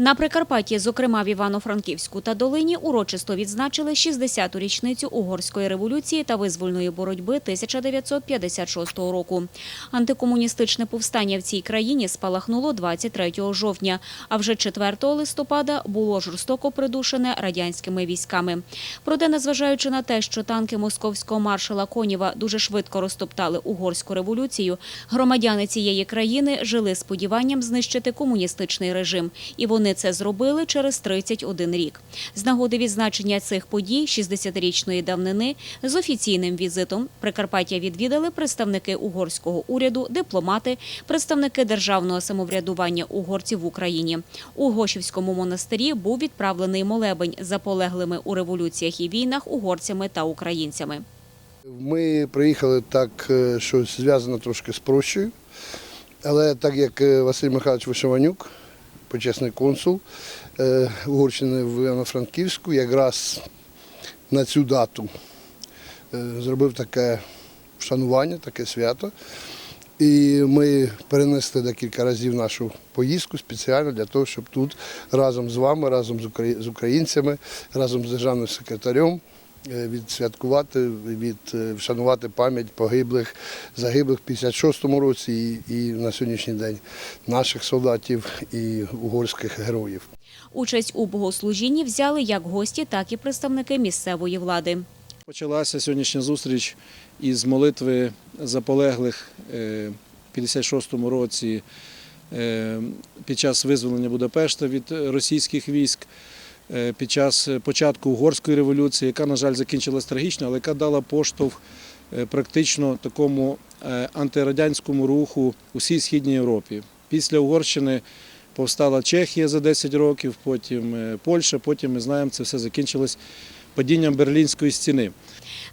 На Прикарпатті, зокрема в Івано-Франківську та Долині, урочисто відзначили 60-ту річницю угорської революції та визвольної боротьби 1956 року. Антикомуністичне повстання в цій країні спалахнуло 23 жовтня, а вже 4 листопада було жорстоко придушене радянськими військами. Проте, незважаючи на те, що танки московського маршала Конєва дуже швидко розтоптали угорську революцію, громадяни цієї країни жили сподіванням знищити комуністичний режим, і вони це зробили через 31 рік. З нагоди відзначення цих подій 60-річної давнини з офіційним візитом Прикарпаття відвідали представники угорського уряду, дипломати, представники державного самоврядування угорців в Україні. У Гошівському монастирі був відправлений молебень за полеглими у революціях і війнах угорцями та українцями. Ми приїхали так, е, що зв'язано трошки з прощою, але так як е, Василь Михайлович Вишиванюк, почесний консул е, Угорщини в Івано-Франківську, якраз на цю дату е, зробив таке вшанування, таке свято. І ми перенесли декілька разів нашу поїздку спеціально для того, щоб тут разом з вами, разом з українцями, разом з державним секретарем відсвяткувати, від, е, вшанувати пам'ять погиблих, загиблих в 56-му році і, і на сьогоднішній день наших солдатів і угорських героїв. Участь у богослужінні взяли як гості, так і представники місцевої влади. Почалася сьогоднішня зустріч із молитви за полеглих е, в 56-му році е, під час визволення Будапешта від російських військ, е, під час початку угорської революції, яка, на жаль, закінчилась трагічно, але яка дала поштовх е, практично такому е, антирадянському руху у всій Східній Європі. Після Угорщини повстала Чехія за 10 років, потім е, Польща, потім ми знаємо, це все закінчилось падінням Берлінської стіни.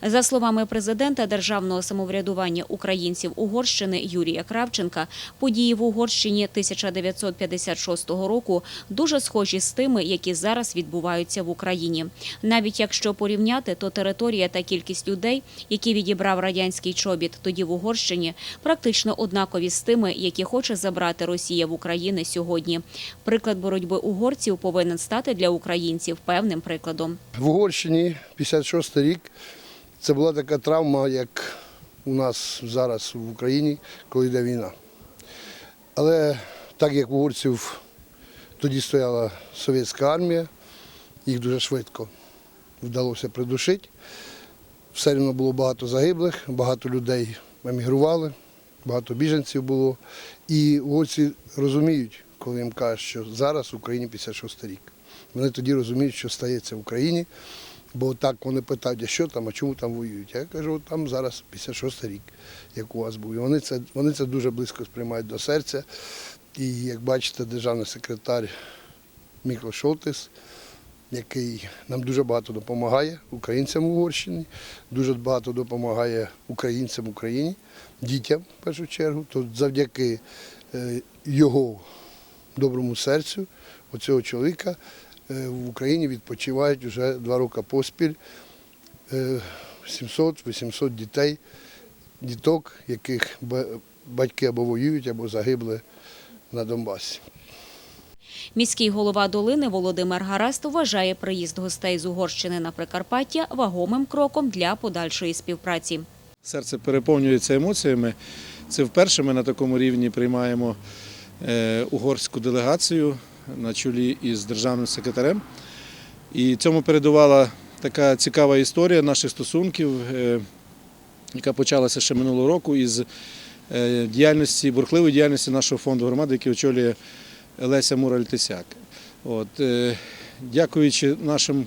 За словами президента державного самоврядування українців Угорщини Юрія Кравченка, події в Угорщині 1956 року дуже схожі з тими, які зараз відбуваються в Україні. Навіть якщо порівняти, то територія та кількість людей, які відібрав радянський чобіт тоді в Угорщині, практично однакові з тими, які хоче забрати Росія в Україні сьогодні. Приклад боротьби угорців повинен стати для українців певним прикладом. В Угорщині 56 рік це була така травма, як у нас зараз в Україні, коли йде війна. Але так як у угорців тоді стояла совєтська армія, їх дуже швидко вдалося придушити. Все одно було багато загиблих, багато людей емігрували, багато біженців було. І угорці розуміють, коли їм кажуть, що зараз в Україні 56 рік. Вони тоді розуміють, що стається в Україні, бо так вони питають, а що там, а чому там воюють. Я кажу, там зараз 56 рік, як у вас був. І вони це, вони це дуже близько сприймають до серця. І як бачите, державний секретар Мікло Шолтис, який нам дуже багато допомагає українцям в Угорщині, дуже багато допомагає українцям Україні, дітям в першу чергу. То завдяки е, його доброму серцю, оцього чоловіка, в Україні відпочивають вже два роки поспіль е, 700-800 дітей, діток, яких батьки або воюють, або загибли на Донбасі. Міський голова долини Володимир Гараст вважає приїзд гостей з Угорщини на Прикарпаття вагомим кроком для подальшої співпраці. Серце переповнюється емоціями. Це вперше ми на такому рівні приймаємо е, угорську делегацію на чолі із державним секретарем. І цьому передувала така цікава історія наших стосунків, е, яка почалася ще минулого року із е, діяльності, бурхливої діяльності нашого фонду громади, який очолює Леся Мураль-Тисяк. Е, дякуючи нашим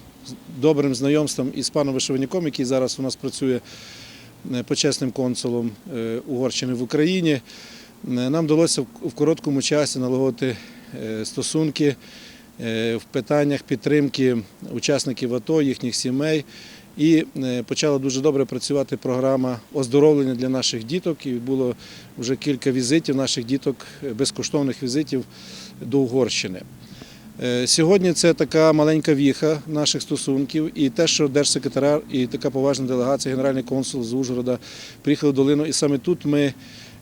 добрим знайомствам із паном Вишиваняком, який зараз у нас працює почесним консулом Угорщини в Україні, нам вдалося в- короткому часі налагодити стосунки е, в питаннях підтримки учасників АТО, їхніх сімей. І е, почала дуже добре працювати програма оздоровлення для наших діток. І було вже кілька візитів наших діток, е, безкоштовних візитів до Угорщини. Е, Сьогодні це така маленька віха наших стосунків, і те, що держсекретар і така поважна делегація, генеральний консул з Ужгорода приїхали в долину, і саме тут ми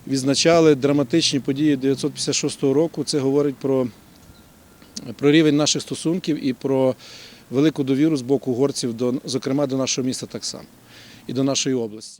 відзначали драматичні події 1956 року. Це говорить про про рівень наших стосунків і про велику довіру з боку угорців, до, зокрема до нашого міста так само і до нашої області.